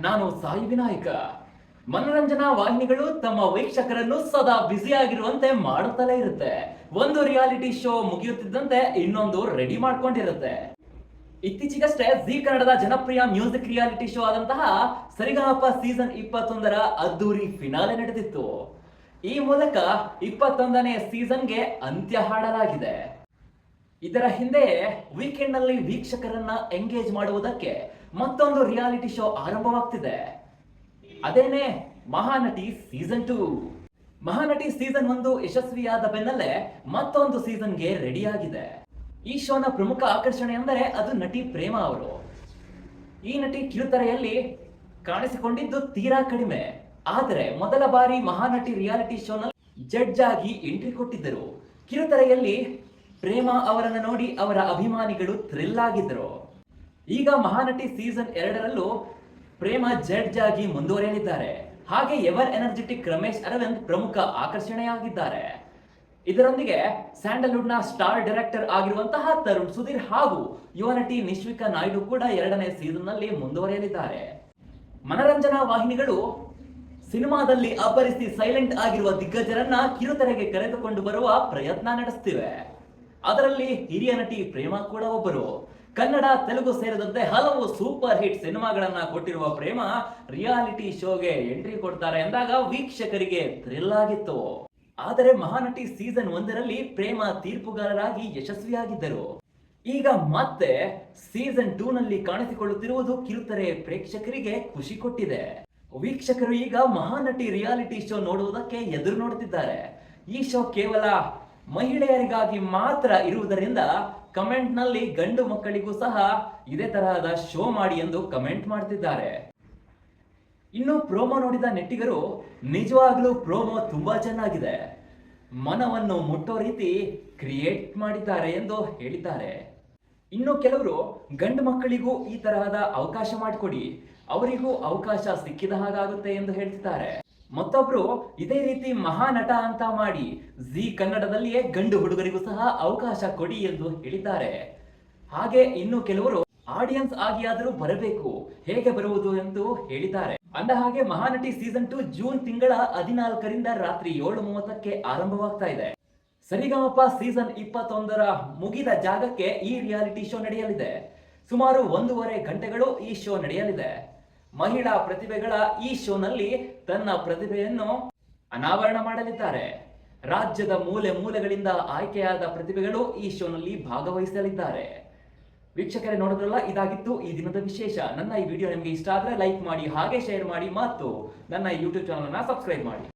ನಾನು ಸಾಯಿ ವಿನಾಯಕ. ಮನೋರಂಜನಾ ವಾಹಿನಿಗಳು ತಮ್ಮ ವೀಕ್ಷಕರನ್ನು ಸದಾ ಬ್ಯುಸಿಯಾಗಿರುವಂತೆ ಮಾಡುತ್ತಲೇ ಇರುತ್ತೆ. ಒಂದು ರಿಯಾಲಿಟಿ ಶೋ ಮುಗಿಯುತ್ತಿದ್ದಂತೆ ಇನ್ನೊಂದು ರೆಡಿ ಮಾಡ್ಕೊಂಡಿರುತ್ತೆ. ಇತ್ತೀಚೆಗಷ್ಟೇ ಜಿ ಕನ್ನಡದ ಜನಪ್ರಿಯ ಮ್ಯೂಸಿಕ್ ರಿಯಾಲಿಟಿ ಶೋ ಆದಂತಹ ಸರಿಗಾಪ ಸೀಸನ್ ಇಪ್ಪತ್ತೊಂದರ ಅದ್ದೂರಿ ಫಿನಾಲೆ ನಡೆದಿತ್ತು. ಈ ಮೂಲಕ ಇಪ್ಪತ್ತೊಂದನೇ ಸೀಸನ್ಗೆ ಅಂತ್ಯ ಹಾಡಲಾಗಿದೆ. ಇದರ ಹಿಂದೆ ವೀಕೆಂಡ್ನಲ್ಲಿ ವೀಕ್ಷಕರನ್ನ ಎಂಗೇಜ್ ಮಾಡುವುದಕ್ಕೆ ಮತ್ತೊಂದು ರಿಯಾಲಿಟಿ ಶೋ ಆರಂಭವಾಗ್ತಿದೆ. ಅದೇನೆ Mahanati season two Mahanati season ಒಂದು ಯಶಸ್ವಿಯಾದ ಬೆನ್ನಲ್ಲೇ ಮತ್ತೊಂದು ಸೀಸನ್ಗೆ ರೆಡಿಯಾಗಿದೆ. ಈ ಶೋನ ಪ್ರಮುಖ ಆಕರ್ಷಣೆ ಅಂದರೆ ಅದು ನಟಿ ಪ್ರೇಮ ಅವರು. ಈ ನಟಿ ಕಿರುತೆರೆಯಲ್ಲಿ ಕಾಣಿಸಿಕೊಂಡಿದ್ದು ತೀರಾ ಕಡಿಮೆ. ಆದರೆ ಮೊದಲ ಬಾರಿ ಮಹಾನಟಿ ರಿಯಾಲಿಟಿ ಶೋನಲ್ಲಿ ಜಡ್ಜ್ ಆಗಿ ಎಂಟ್ರಿ ಕೊಟ್ಟಿದ್ದರು. ಕಿರುತೆರೆಯಲ್ಲಿ ಪ್ರೇಮ ಅವರನ್ನು ನೋಡಿ ಅವರ ಅಭಿಮಾನಿಗಳು ಥ್ರಿಲ್ ಆಗಿದ್ದರು. ಈಗ ಮಹಾನಟಿ ಸೀಸನ್ ಎರಡರಲ್ಲೂ ಪ್ರೇಮ ಜಡ್ಜ್ ಆಗಿ ಮುಂದುವರಿಯಲಿದ್ದಾರೆ. ಹಾಗೆ ಎವರ್ ಎನರ್ಜೆಟಿಕ್ ರಮೇಶ್ ಅರವಿಂದ್ ಪ್ರಮುಖ ಆಕರ್ಷಣೆಯಾಗಿದ್ದಾರೆ. ಇದರೊಂದಿಗೆ ಸ್ಯಾಂಡಲ್ವುಡ್ನ ಸ್ಟಾರ್ ಡೈರೆಕ್ಟರ್ ಆಗಿರುವಂತಹ ತರುಣ್ ಸುಧೀರ್ ಹಾಗೂ ಯುವ ನಟಿ ನಿಶ್ವಿಕಾ ನಾಯ್ಡು ಕೂಡ ಎರಡನೇ ಸೀಸನ್ನಲ್ಲಿ ಮುಂದುವರಿಯಲಿದ್ದಾರೆ. ಮನರಂಜನಾ ವಾಹಿನಿಗಳು ಸಿನಿಮಾದಲ್ಲಿ ಅಬ್ಬರಿಸಿ ಸೈಲೆಂಟ್ ಆಗಿರುವ ದಿಗ್ಗಜರನ್ನ ಕಿರುತೆರೆಗೆ ಕರೆದುಕೊಂಡು ಬರುವ ಪ್ರಯತ್ನ ನಡೆಸ್ತಿವೆ. ಅದರಲ್ಲಿ ಹಿರಿಯ ನಟಿ ಪ್ರೇಮ ಕೂಡ ಒಬ್ಬರು. ಕನ್ನಡ, ತೆಲುಗು ಸೇರಿದಂತೆ ಹಲವು ಸೂಪರ್ ಹಿಟ್ ಸಿನಿಮಾಗಳನ್ನ ಕೊಟ್ಟಿರುವ ಪ್ರೇಮ ರಿಯಾಲಿಟಿ ಶೋಗೆ ಎಂಟ್ರಿ ಕೊಡ್ತಾರೆ ಎಂದಾಗ ವೀಕ್ಷಕರಿಗೆ ಥ್ರಿಲ್ ಆಗಿತ್ತು. ಆದರೆ ಮಹಾನಟಿ ಸೀಸನ್ ಒಂದರಲ್ಲಿ ಪ್ರೇಮ ತೀರ್ಪುಗಾರರಾಗಿ ಯಶಸ್ವಿಯಾಗಿದ್ದರು. ಈಗ ಮತ್ತೆ ಸೀಸನ್ ಟೂ ನಲ್ಲಿ ಕಾಣಿಸಿಕೊಳ್ಳುತ್ತಿರುವುದು ಕಿರುತೆರೆ ಪ್ರೇಕ್ಷಕರಿಗೆ ಖುಷಿ ಕೊಟ್ಟಿದೆ. ವೀಕ್ಷಕರು ಈಗ ಮಹಾನಟಿ ರಿಯಾಲಿಟಿ ಶೋ ನೋಡುವುದಕ್ಕೆ ಎದುರು ನೋಡುತ್ತಿದ್ದಾರೆ. ಈ ಶೋ ಕೇವಲ ಮಹಿಳೆಯರಿಗಾಗಿ ಮಾತ್ರ ಇರುವುದರಿಂದ ಕಮೆಂಟ್ನಲ್ಲಿ ಗಂಡು ಮಕ್ಕಳಿಗೂ ಸಹ ಇದೇ ತರಹದ ಶೋ ಮಾಡಿ ಎಂದು ಕಮೆಂಟ್ ಮಾಡ್ತಿದ್ದಾರೆ. ಇನ್ನು ಪ್ರೋಮೋ ನೋಡಿದ ನೆಟ್ಟಿಗರು ನಿಜವಾಗ್ಲೂ ಪ್ರೋಮೋ ತುಂಬಾ ಚೆನ್ನಾಗಿದೆ. ಮನವನ್ನು ಮುಟ್ಟೋ ರೀತಿ ಕ್ರಿಯೇಟ್ ಮಾಡಿದ್ದಾರೆ ಎಂದು ಹೇಳಿದ್ದಾರೆ. ಇನ್ನು ಕೆಲವರು ಗಂಡು ಮಕ್ಕಳಿಗೂ ಈ ತರಹದ ಅವಕಾಶ ಮಾಡಿಕೊಡಿ, ಅವರಿಗೂ ಅವಕಾಶ ಸಿಕ್ಕಿದ ಹಾಗಾಗುತ್ತೆ ಎಂದು ಹೇಳ್ತಿದ್ದಾರೆ. ಮತ್ತೊಬ್ರು ಇದೇ ರೀತಿ ಮಹಾನಟ ಅಂತ ಮಾಡಿ ಜಿ ಕನ್ನಡದಲ್ಲಿಯೇ ಗಂಡು ಹುಡುಗರಿಗೂ ಸಹ ಅವಕಾಶ ಕೊಡಿ ಎಂದು ಹೇಳಿದ್ದಾರೆ. ಹಾಗೆ ಇನ್ನು ಕೆಲವರು ಆಡಿಯನ್ಸ್ ಆಗಿ ಆದರೂ ಬರಬೇಕು, ಹೇಗೆ ಬರುವುದು ಎಂದು ಹೇಳಿದ್ದಾರೆ. ಅಂದ ಹಾಗೆ ಮಹಾನಟಿ ಸೀಸನ್ ಟು ಜೂನ್ ತಿಂಗಳ ಹದಿನಾಲ್ಕರಿಂದ ರಾತ್ರಿ ಏಳು ಮೂವತ್ತಕ್ಕೆ ಆರಂಭವಾಗ್ತಾ ಇದೆ. ಸರಿಗಮಪ ಸೀಸನ್ ಇಪ್ಪತ್ತೊಂದರ ಮುಗಿದ ಜಾಗಕ್ಕೆ ಈ ರಿಯಾಲಿಟಿ ಶೋ ನಡೆಯಲಿದೆ. ಸುಮಾರು ಒಂದೂವರೆ ಗಂಟೆಗಳು ಈ ಶೋ ನಡೆಯಲಿದೆ. ಮಹಿಳಾ ಪ್ರತಿಭೆಗಳ ಈ ಶೋನಲ್ಲಿ ತನ್ನ ಪ್ರತಿಭೆಯನ್ನು ಅನಾವರಣ ಮಾಡಲಿದ್ದಾರೆ. ರಾಜ್ಯದ ಮೂಲೆ ಮೂಲೆಗಳಿಂದ ಆಯ್ಕೆಯಾದ ಪ್ರತಿಭೆಗಳು ಈ ಶೋನಲ್ಲಿ ಭಾಗವಹಿಸಲಿದ್ದಾರೆ. ವೀಕ್ಷಕರೇ ನೋಡಿದ್ರಲ್ಲ, ಇದಾಗಿತ್ತು ಈ ದಿನದ ವಿಶೇಷ. ನನ್ನ ಈ ವಿಡಿಯೋ ನಿಮಗೆ ಇಷ್ಟ ಆದರೆ ಲೈಕ್ ಮಾಡಿ, ಹಾಗೆ ಶೇರ್ ಮಾಡಿ, ಮತ್ತು ನನ್ನ ಯೂಟ್ಯೂಬ್ ಚಾನಲ್ ಸಬ್ಸ್ಕ್ರೈಬ್ ಮಾಡಿ.